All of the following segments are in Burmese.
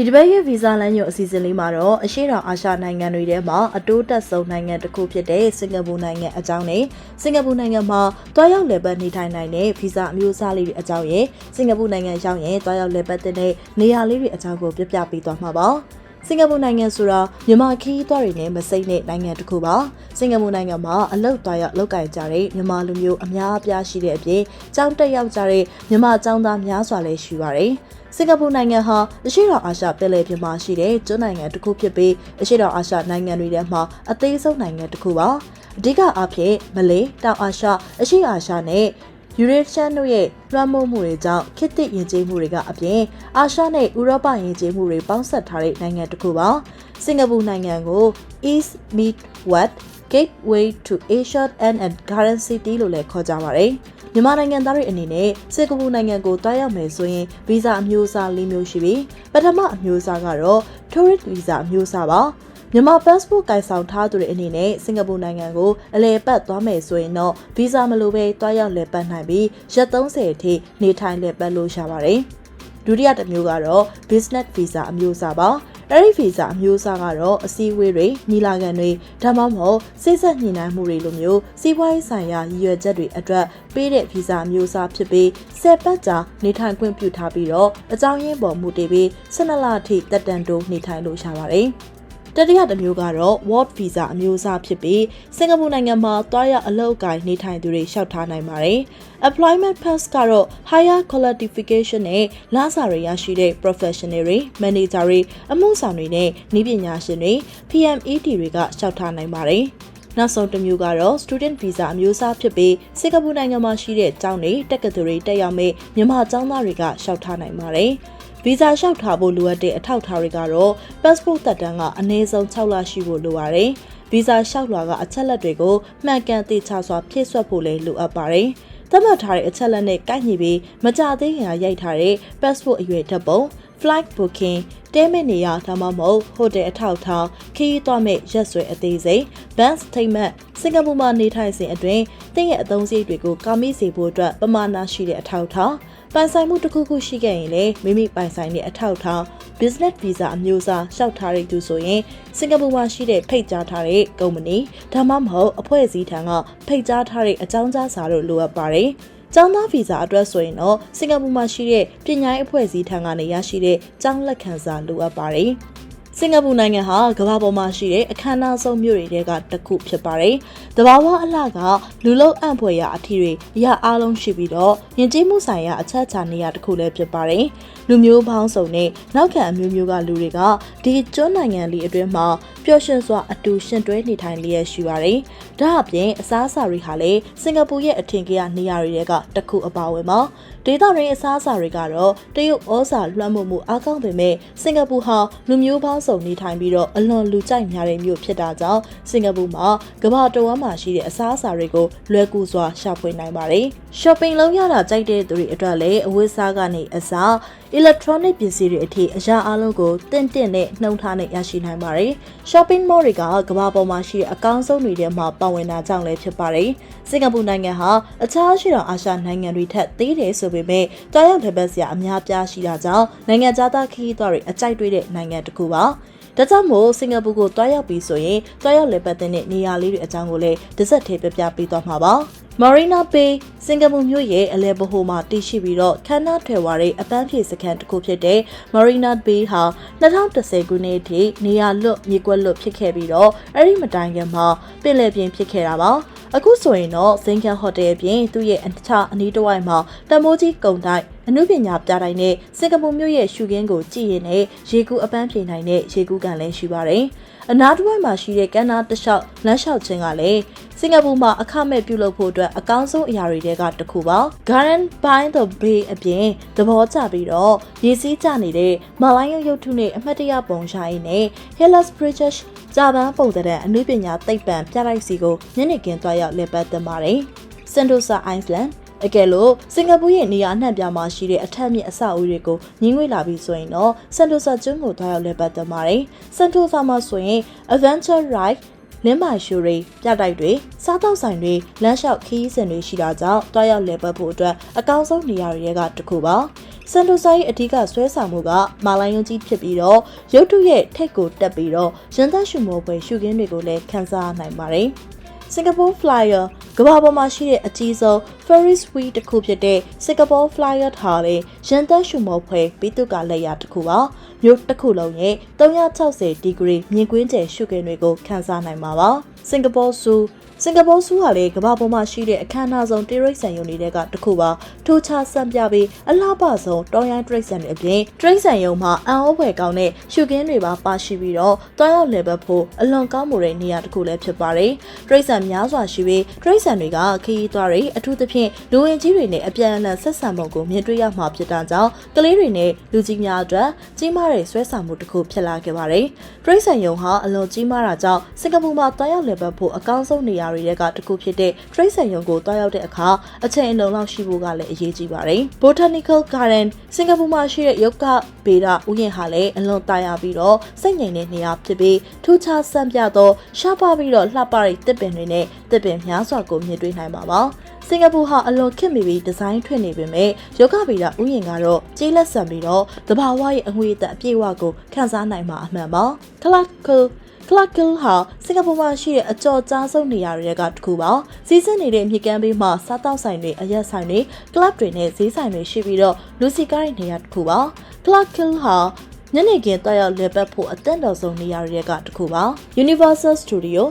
ဒီတပတ်ရဲ့ဗီဇာလမ်းညွှန်အစီအစဉ်လေးမှာတော့အရှေ့တောင်အာရှနိုင်ငံတွေထဲမှာအတိုးတက်ဆုံးနိုင်ငံတစ်ခုဖြစ်တဲ့စင်ကာပူနိုင်ငံအကြောင်းနဲ့စင်ကာပူနိုင်ငံမှာတွားရောက်လည်ပတ်နေထိုင်နိုင်တဲ့ဗီဇာအမျိုးအစားလေးတွေအကြောင်းရဲ့စင်ကာပူနိုင်ငံရောက်ရင်တွားရောက်လည်ပတ်တဲ့နေရာလေးတွေအကြောင်းကိုပြပြပေးသွားမှာပါစင်ကာပူနိုင်ငံဆိုတာမြန်မာခီးသွားတွေနဲ့မစိမ့်တဲ့နိုင်ငံတစ်ခုပါစင်ကာပူနိုင်ငံမှာအလုပ်သွားရောက်လုပ်ကိုင်ကြတဲ့မြန်မာလူမျိုးအများအပြားရှိတဲ့အပြင်ကျောင်းတက်ရောက်ကြတဲ့မြန်မာကျောင်းသားများစွာလည်းရှိပါတယ် စင်ကာပူနိုင်ငံဟာအရှေ့တောင်အာရှပင်လယ်ပြင်မှာရှိတဲ့ကျွန်းနိုင်ငံတစ်ခုဖြစ်ပြီးအရှေ့တောင်အာရှနိုင်ငံတွေထဲမှာအသေးဆုံးနိုင်ငံတစ်ခုပါအဓိကအားဖြင့်မလေးတောင်အာရှအရှေ့အာရှနဲ့ယူရေရှန်တို့ရဲ့လွှမ်းမိုးမှုတွေကြောင့်ခေတ်သစ်ယဉ်ကျေးမှုတွေကအပြင်အာရှနဲ့ဥရောပယဉ်ကျေးမှုတွေပေါင်းစပ်ထားတဲ့နိုင်ငံတစ်ခုပါစင်ကာပူနိုင်ငံကို East Meet West Gateway to Asia and a Garden City လို့လည်းခေါ်ကြပါတယ် မြန်မာနိုင်ငံသားတွေအနေနဲ့စင်ကာပူနိုင်ငံကိုတွားရောက်မယ်ဆိုရင်ဗီဇာအမျိုးအစား၄မျိုးရှိပြီးပထမအမျိုးအစားကတော့ Tourist Visa အမျိုးအစားပါမြန်မာ passport ကိုင်ဆောင်ထားသူတွေအနေနဲ့စင်ကာပူနိုင်ငံကိုအလဲပတ်သွားမယ်ဆိုရင်တော့ဗီဇာမလိုဘဲတွားရောက်လည်ပတ်နိုင်ပြီးရက်30အထိနေထိုင်လည်ပတ်လို့ရပါတယ်။ဒုတိယတစ်မျိုးကတော့ business visa အမျိုးအစားပါ။ အဲ့ဒီဗီဇာအမျိုးအစားကတော့အစည်းအဝေးတွေညီလာခံတွေဒါမှမဟုတ်စိတ်ဆက်ညှိနှိုင်းမှုတွေလိုမျိုးစီးပွားရေးဆိုင်ရာရည်ရွယ်ချက်တွေအတွက်ပေးတဲ့ဗီဇာအမျိုးအစားဖြစ်ပြီး10ပတ်ကြာနေထိုင်ခွင့်ပြုထားပြီးတော့အကြောင်းရင်းပေါ်မူတည်ပြီး12လအထိတက်တန်တိုးနေထိုင်လို့ရပါတယ်။ တတိယတစ်မျိုးကတော့ World Visa အမျိုးအစားဖြစ်ပြီးစင်ကာပူနိုင်ငံမှာတွားရအလုပ်ကိုင်နေထိုင်သူတွေလျှောက်ထားနိုင်ပါတယ်။ Employment Pass ကတော့ Higher Qualification နဲ့လစာတွေရရှိတဲ့ Professional တွေ Manager တွေအမှုဆောင်တွေနဲ့နည်းပညာရှင်တွေ PMED တွေကလျှောက်ထားနိုင်ပါတယ်။နောက်ဆုံးတစ်မျိုးကတော့ student visa အမျိုးအစားဖြစ်ပြီးစင်ကာပူနိုင်ငံမှာရှိတဲ့ကျောင်းတွေတက္ကသိုလ်တွေတက်ရောက်မဲ့မြန်မာကျောင်းသားတွေကလျှောက်ထားနိုင်ပါတယ်။ ဗီဇာလျှောက်ထားဖို့လိုအပ်တဲ့အထောက်အထားတွေကတော့ passport သက်တမ်းကအနည်းဆုံး6လရှိဖို့လိုပါတယ်။ဗီဇာလျှောက်လွှာကအချက်လက်တွေကိုမှန်ကန်သေချာစွာဖြည့်ဆွတ်ဖို့လည်းလိုအပ်ပါတယ်။သတ်မှတ်ထားတဲ့အချက်လက်နဲ့ကိုက်ညီပြီးမကြသေးခင်ကရိုက်ထားတဲ့ passport အရွယ်ဓာတ်ပုံ flight booking တဲမဲ့နေရဒါမှမဟုတ်ဟိုတယ်အထောက်ထားခရီးသွားမဲ့ရက်စွဲအသေးစိတ် bank statement စင်ကာပူမှာနေထိုင်စဉ်အတွင်းတင့်ရဲ့အသုံးစရိတ်တွေကိုကာမိစေဖို့အတွက်ပမာဏရှိတဲ့အထောက်အထားပိုင်ဆိုင်မှုတစ်ခုခုရှိခဲ့ရင်လည်းမိမိပိုင်ဆိုင်တဲ့အထောက်အထား business visa အမျိုးအစားလျှောက်ထားတဲ့သူဆိုရင်စင်ကာပူမှာရှိတဲ့ဖိတ်ကြားထားတဲ့ကုမ္ပဏီဒါမှမဟုတ်အဖွဲ့အစည်းထံကဖိတ်ကြားထားတဲ့အကြောင်းကြားစာတို့လိုအပ်ပါတယ်။ ကျောင်းသားဗီဇာအတွက်ဆိုရင်တော့စင်ကာပူမှာရှိတဲ့ပညာရေးအဖွဲ့အစည်းထံကနေရရှိတဲ့ကျောင်းလက်ခံစာလိုအပ်ပါတယ်။စင်ကာပူနိုင်ငံဟာကမ္ဘာပေါ်မှာရှိတဲ့အခမ်းအနားဆုံးမြို့တွေထဲကတစ်ခုဖြစ်ပါတယ်။တဘာဝအလှကလူလုံအံ့ဖွယ်ရာအထီတွေအရာအလုံးရှိပြီးတော့ယဉ်ကျေးမှုဆိုင်ရာအချက်အချာနေရာတစ်ခုလည်းဖြစ်ပါတယ်။ လူမျိုးပေါင်းစုံနဲ့နောက်ခံအမျိုးမျိုးကလူတွေကဒီကျွန်းနိုင်ငံလေးအတွင်းမှာပျော်ရွှင်စွာအတူရှင်တွဲနေထိုင်လျက်ရှိပါတယ်။ဒါအပြင်အစားအစာတွေဟာလည်းစင်ကာပူရဲ့အထင်ကြီးနေရာတွေကတစ်ခုအပါအဝင်ပါ။ဒေသရင်းအစားအစာတွေကတော့တရုတ်ဩဇာလွှမ်းမိုးမှုအကောင်းပေမဲ့စင်ကာပူဟာလူမျိုးပေါင်းစုံနေထိုင်ပြီးတော့အလွန်လူကြိုက်များတဲ့မြို့ဖြစ်တာကြောင့်စင်ကာပူမှာကမ္ဘာတဝန်းမှာရှိတဲ့အစားအစာတွေကိုလွယ်ကူစွာရှာဖွေနိုင်ပါတယ်။ shopping လုပ်ရတာကြိုက်တဲ့သူတွေအတွက်လည်းအဝတ်စားကနေအစား electronic ပစ္စည်းတွေအထိအရာအလုံးကိုတင့်တင့်နဲ့နှုံထားနဲ့ရရှိနိုင်ပါတယ်။ shopping mall တွေကကမ္ဘာပေါ်မှာရှိတဲ့အကောင်းဆုံးတွေထဲမှာပါဝင်တာကြောင့်လည်းဖြစ်ပါတယ်။စင်ကာပူနိုင်ငံဟာအခြားရှိတော်အာရှနိုင်ငံတွေထက်သေးတယ်ဆိုပေမဲ့တားရောက်တဲ့ဘက်စရာအများပြားရှိတာကြောင့်နိုင်ငံသားခရီးသွားတွေအကြိုက်တွေ့တဲ့နိုင်ငံတစ်ခုပါ။ဒါကြောင့်မို့စင်ကာပူကိုတွားရောက်ပြီးဆိုရင်တွားရောက်လည်ပတ်တဲ့နေရာလေးတွေအကြောင်းကိုလည်းတစ်ဆက်တည်းပြပြပေးသွားမှာပါ။ Marina Bay စင်ကာပူမြို့ရဲ့အလဲဘိုမှာတည်ရှိပြီးတော့ခန်းနာထွယ်ဝါတဲ့အပန်းဖြေစခန်းတစ်ခုဖြစ်တဲ့ Marina Bay ဟာ2010ခုနှစ်ထိနေရာလွတ်မြေကွက်လွတ်ဖြစ်ခဲ့ပြီးတော့အဲ့ဒီမတိုင်ခင်မှာပင်လယ်ပြင်ဖြစ်ခဲ့တာပါအခုဆိုရင်တော့ဇင်ကန်ဟိုတယ်အပြင်သူ့ရဲ့အခြားအနီးတစ်ဝိုက်မှာတမိုးကြီးကုံတိုက်အမှုပညာပြတိုင်းနဲ့စင်ကာပူမြို့ရဲ့ရှုခင်းကိုကြည့်ရင်လည်းရေကူအပန်းဖြေနိုင်တဲ့ရေကူကန်လည်းရှိပါတယ်။အနားတစ်ဝိုက်မှာရှိတဲ့ကမ်းနားတစ်လျှောက်လမ်းလျှောက်ခြင်းကလည်း စင်ကာပူမှာအခမဲ့ပြုလုပ်ဖို့အတွက်အကောင်းဆုံးအရာတွေထဲကတစ်ခုပါ။ Garden by the Bay အပြင်သဘောကျပြီးတော့ရေစီးကျနေတဲ့မလိုင်းရုပ်ထုနဲ့အမှတ်တရပုံရှားရင်းနဲ့ Hellas British ဂျပန်ပုံတဲ့အမှုပညာသိပ္ပံပြတိုက်စီကိုညနေခင်းသွားရောက်လည်ပတ်သပါတယ်။ Sentosa Island အကယ်လို့စင်ကာပူရဲ့နေရာအနှံ့ပြားမှာရှိတဲ့အထက်မြင့်အဆောက်အဦတွေကိုညှင်းငွေလာပြီးဆိုရင်တော့ Sentosa ကျွန်းကိုသွားရောက်လည်ပတ်သပါတယ်။ Sentosa မှာဆိုရင် Adventure Ride လင်းမိုင်ရှိုတွေပြတိုက်တွေစားတောက်ဆိုင်တွေလမ်းလျှောက်ခီးစဉ်တွေရှိတာကြောင့်တွားရောက်လည်ပတ်ဖို့အတွက်အကောင်းဆုံးနေရာတွေကတစ်ခုပါစန်တိုဆိုင်အဓိကဆွဲဆောင်မှုကမာလိုင်းယုံကြီးဖြစ်ပြီးတော့ရုတ်တုရဲ့ထိတ်ကိုတက်ပြီးတော့ရန်သက်ရှုမောပွဲရှုခင်းတွေကိုလည်းခန်းစားနိုင်ပါတယ်စင်ကာပူ Flyer ကမ္ဘာပေါ်မှာရှိတဲ့အကြီးဆုံး Ferris wheel တစ်ခုဖြစ်တဲ့ Singapore Flyer ထားတဲ့ရန်သက်ရှုမောဖွဲပြီးသူကလက်ရတစ်ခုပါ မြို့တစ်ခုလုံးရဲ့360ဒီဂရီမြင်ကွင်းကျယ်ရှုခင်းတွေကိုခန်းစားနိုင်မှာပါစင်ကာပူဆူစင်ကာပူဆူဟာလေကမ္ဘာပေါ်မှာရှိတဲ့အခမ်းအနားဆုံးတိရိတ်ဆန်ယုံတွေကတစ်ခုပါထိုးခြားစံပြပြီးအလှပဆုံးတောင်းရိုင်းတိရိတ်ဆန်တွေအပြင်တိရိတ်ဆန်ယုံမှာအံ့ဩဖွယ်ကောင်းတဲ့ရှုခင်းတွေပါပါရှိပြီးတော့တွားရောက်လည်ပတ်ဖို့အလွန်ကောင်းမှုတဲ့နေရာတစ်ခုလည်းဖြစ်ပါတယ်တိရိတ်ဆန်များစွာရှိပြီးတိရိတ်ဆန်တွေကခရီးသွားတွေအထူးသဖြင့်လူဝင်ကြီးတွေနဲ့အပြန်အလှန်ဆက်ဆံပုံကိုမြင်တွေ့ရမှာဖြစ်တာကြောင့်ကလေးတွေနဲ့လူကြီးများအတွက်ကြီးမားတဲ့ဆွဲဆောင်မှုတစ်ခုဖြစ်လာခဲ့ပါတယ်တိရိတ်ဆန်ယုံဟာအလွန်ကြီးမားတာကြောင့်စင်ကာပူမှာတွားရောက်လည်ပတ်ဖို့အကောင်းဆုံးနေရာတွေကတစ်ခုဖြစ်တဲ့ Trade ဆန်ရုံကိုတွားရောက်တဲ့အခါအချိန်အလုံးလောက်ရှိဖို့ကလည်းအရေးကြီးပါတယ်။ Botanical Garden စင်ကာပူမှာရှိတဲ့ရုပ်ကဗေဒဥယျာဉ်ဟာလည်းအလွန်တာယာပြီးတော့စိတ်ငြိမ်တဲ့နေရာဖြစ်ပြီးထူးခြားစံပြသောရှားပါပြီးတော့လှပတဲ့တစ်ပင်တွေနဲ့တစ်ပင်များစွာကိုမြင်တွေ့နိုင်ပါပါ။ စင်ကာပူဟာအလွန်ခေတ်မီပြီးဒီဇိုင်းထွင်နေပေမဲ့ယောဂဗီဒဥယျာဉ်ကတော့ကြီးလက်ဆန်ပြီးတော့တဘာဝရဲ့အငွေအသက်အပြည့်အဝကိုခန်းစားနိုင်မှာအမှန်ပါ။ Clark Clarkhill ဟာစင်ကာပူမှာရှိတဲ့အကျော်ကြားဆုံးနေရာတွေကတစ်ခုပါစီးစင်းနေတဲ့မြေကမ်းဘေးမှာစားတောက်ဆိုင်တွေအရက်ဆိုင်တွေ club တွေနဲ့ဈေးဆိုင်တွေရှိပြီးတော့လူစီကားတဲ့နေရာတစ်ခုပါ Clarkhill ဟာညနေခင်းတက်ရောက်လည်ပတ်ဖို့အသင့်တော်ဆုံးနေရာတွေကတစ်ခုပါ Universal Studio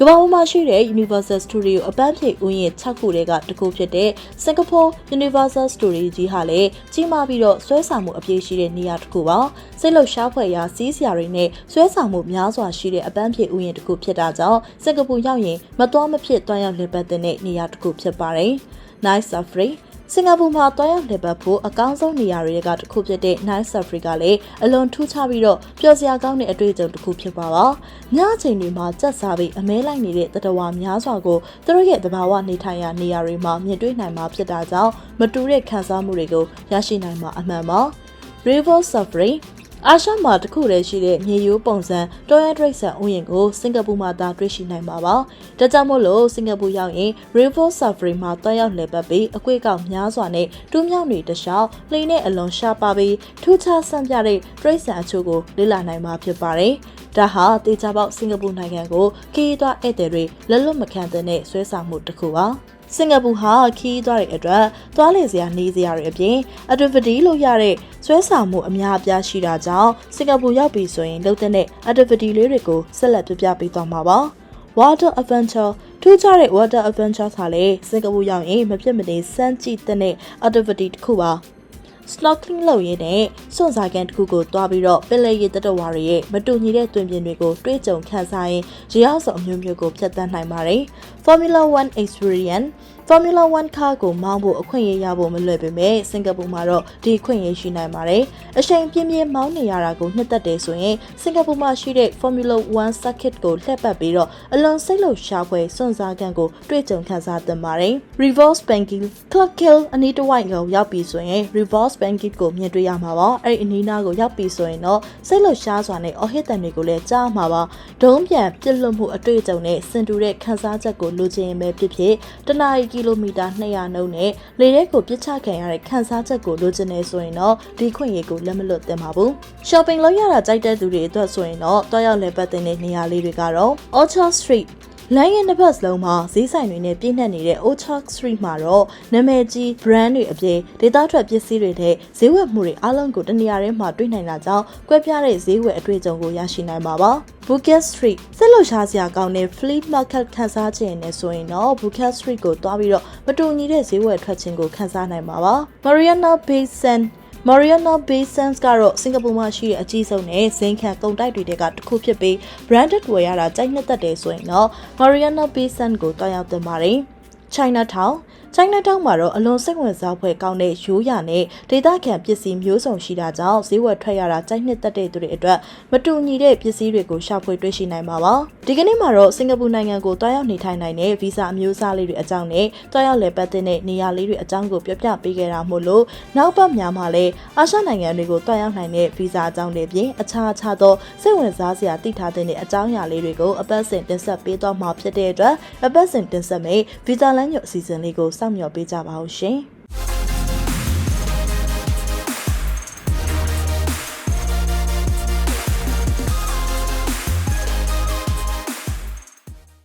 ကမ္ဘာပေါ်မှာရှိတဲ့ Universal Studio အပန်းဖြေဥယျာဉ်6ခုတည်းကတစ်ခုဖြစ်တဲ့ Singapore Universal Studio ကြီးဟာလည်းကြီးမားပြီးတော့ဆွဲဆောင်မှုအပြည့်ရှိတဲ့နေရာတစ်ခုပါစိတ်လှုပ်ရှားဖွယ်ရာစီးစရာတွေနဲ့ဆွဲဆောင်မှုများစွာရှိတဲ့အပန်းဖြေဥယျာဉ်တစ်ခုဖြစ်တာကြောင့်စင်ကာပူရောက်ရင်မတော်မဖြစ်တွားရောက်လည်ပတ်တဲ့နေရာတစ်ခုဖြစ်ပါတယ် Night Safari စင်ကာပူမှာတွားရောက်လည်ပတ်ဖို့အကောင်းဆုံးနေရာတွေကတစ်ခုဖြစ်တဲ့ Night Safari ကလည်းအလွန်ထူးခြားပြီးတော့ပျော်စရာကောင်းတဲ့အတွေ့အကြုံတစ်ခုဖြစ်ပါပါ။ညအချိန်တွေမှာကြက်စားပြီးအမဲလိုက်နေတဲ့တတဝါများစွာကိုသူတို့ရဲ့သဘာဝနေထိုင်ရာနေရာတွေမှာမြင်တွေ့နိုင်မှာဖြစ်တာကြောင့်မတူတဲ့ခံစားမှုတွေကိုရရှိနိုင်မှာအမှန်ပါ။ River Safari အာရှမှာတခုတည်းရှိတဲ့မြေရိုးပုံစံတော်ရဒရိတ်ဆန်ဥယျာဉ်ကိုစင်ကာပူမှာသာတွေ့ရှိနိုင်မှာပါ။ဒါကြောင့်မို့လို့စင်ကာပူရောက်ရင် River Safari မှာတွားရောက်လည်ပတ်ပြီးအကွေ့ကောက်များစွာနဲ့တူးမြောက်တွေတခြားလှိနဲ့အလွန်ရှားပါပြီးထူးခြားဆန်းပြတဲ့ဒရိတ်ဆန်အချို့ကိုလေ့လာနိုင်မှာဖြစ်ပါတယ်။ဒါဟာတေချာပေါက်စင်ကာပူနိုင်ငံကိုခရီးသွားဧည့်သည်တွေလက်လွတ်မခံတဲ့ဆွဲဆောင်မှုတစ်ခုပါ။ စင်ကာပူဟာခီးသွားတဲ့အတွက်သွားလေစရာနေစရာတွေအပြင် activity လို့ရတဲ့ဆွဲဆောင်မှုအများအပြားရှိတာကြောင့်စင်ကာပူရောက်ပြီဆိုရင်လုပ်တဲ့ activity လေးတွေကိုဆက်လက်ပြပြပေးသွားမှာပါ Water Adventure ထူးခြားတဲ့ Water Adventure ဆိုလေစင်ကာပူရောက်ရင်မဖြစ်မနေစမ်းကြည့်တဲ့ activity တစ်ခုပါ snorkeling လုပ်ရင်းနဲ့စွန့်စားကန်တစ်ခုကိုတွားပြီးတော့ပင်လယ်ရေတတဝါတွေရဲ့မတူညီတဲ့တွင်ပြင်တွေကိုတွေးကြုံခန်းစားရင်ရေအောက်စုံအမျိုးမျိုးကိုဖျက်ဆီးနိုင်ပါတယ်။ Formula 1 Experience Formula 1ကားကိုမောင်းဖို့အခွင့်အရေးရဖို့မလွယ်ပေမဲ့စင်ကာပူမှာတော့ဒီအခွင့်အရေးရှိနိုင်ပါတယ်။အချိန်ပြင်းပြင်းမောင်းနေရတာကိုနှစ်သက်တယ်ဆိုရင်စင်ကာပူမှာရှိတဲ့ Formula 1 circuit ကိုလှည့်ပတ်ပြီးတော့အလွန်စိတ်လှုပ်ရှားဖွယ်စွန့်စားကန်ကိုတွေ့ကြုံခံစားသင့်ပါတယ်။ Reverse Banking Club Kill အနီးတစ်ဝိုက်ကိုရောက်ပြီဆိုရင် Reverse Banking ကိုမြင်တွေ့ရမှာပါ။အဲ့ဒီအနီးနားကိုရောက်ပြီဆိုရင်တော့စိတ်လှုပ်ရှားစွာနဲ့အော်ဟစ်တန်တွေကိုလည်းကြားမှာပါ။ဒုံးပြန်ပြစ်လွတ်မှုအတွေ့အကြုံနဲ့စင်တူတဲ့ခံစားချက်ကိုလိုချင်ရင်ပဲဖြစ်ဖြစ်တနအီကီလိုမီတာ200နှုန်းနဲ့လေထဲကိုပြစ်ချခံရတဲ့ခန်းစားချက်ကိုလိုချင်နေဆိုရင်တော့ဒီခွင့်ရကိုလက်မလွတ်သင့်ပါဘူး။ shopping လုပ်ရတာကြိုက်တဲ့သူတွေအတွက်ဆိုရင်တော့တွားရောက်လည်ပတ်တဲ့နေရာလေးတွေကတော့ Orchard Street လမ်းရဲ့တစ်ဖက်စလုံးမှာဈေးဆိုင်တွေနဲ့ပြည့်နှက်နေတဲ့ Ochak Street မှာတော့နာမည်ကြီး brand တွေအပြင်ဒေသထွက်ပစ္စည်းတွေနဲ့ဈေးဝယ်မှုတွေအလုံးကိုတနေရာထဲမှာတွေ့နိုင်တာကြောင့်ကွဲပြားတဲ့ဈေးဝယ်အတွေ့အကြုံကိုရရှိနိုင်မှာပါ။ Bukit Street ဆက်လို့ရှားစရာကောင်းတဲ့ flea market ခန်းစားခြင်းနဲ့ဆိုရင်တော့ Bukit Street ကိုတွားပြီးတော့မတူညီတဲ့ဈေးဝယ်ထွက်ခြင်းကိုခန်းစားနိုင်မှာပါ။ Mariana Bay Sands Mariana Bay Sands ကတော့စင်ကာပူမှာရှိတဲ့အကြီးဆုံးနဲ့ဇိမ်ခံကုန်တိုက်တွေကတစ်ခုဖြစ်ပြီး branded ဝယ်ရတာကြိုက်နှစ်သက်တယ်ဆိုရင်တော့ Mariana Bay Sands ကိုတွားရောက်သင့်ပါတယ်။ Chinatown Chinatown မှာတော့အလွန်စိတ်ဝင်စားဖွယ်ကောင်းတဲ့ရိုးရာနဲ့ဒေသခံပစ္စည်းမျိုးစုံရှိတာကြောင့်ဈေးဝယ်ထွက်ရတာကြိုက်နှစ်သက်တဲ့သူတွေအတွက်မတူညီတဲ့ပစ္စည်းတွေကိုရှာဖွေတွေ့ရှိနိုင်ပါပါဒီကနေ့မှာတော့စင်ကာပူနိုင်ငံကိုတွားရောက်နေထိုင်နိုင်တဲ့ဗီဇာအမျိုးအစားလေးတွေအကြောင်းနဲ့တွားရောက်လည်ပတ်တဲ့နေရာလေးတွေအကြောင်းကိုပြပြပေးခဲ့တာမို့လို့နောက်ပတ်များမှာလည်းအာရှနိုင်ငံတွေကိုတွားရောက်နိုင်တဲ့ဗီဇာအကြောင်းတွေပြင်အခြားအခြားသောစိတ်ဝင်စားစရာသိထားတဲ့အကြောင်းအရာလေးတွေကိုအပတ်စဉ်တင်ဆက်ပေးသွားမှာဖြစ်တဲ့အတွက်အပတ်စဉ်တင်ဆက်မယ့်ဗီဇာလမ်းညွှန်အစီအစဉ်လေးကိုစောင့်မျှော်ပေးကြပါဦးရှင်။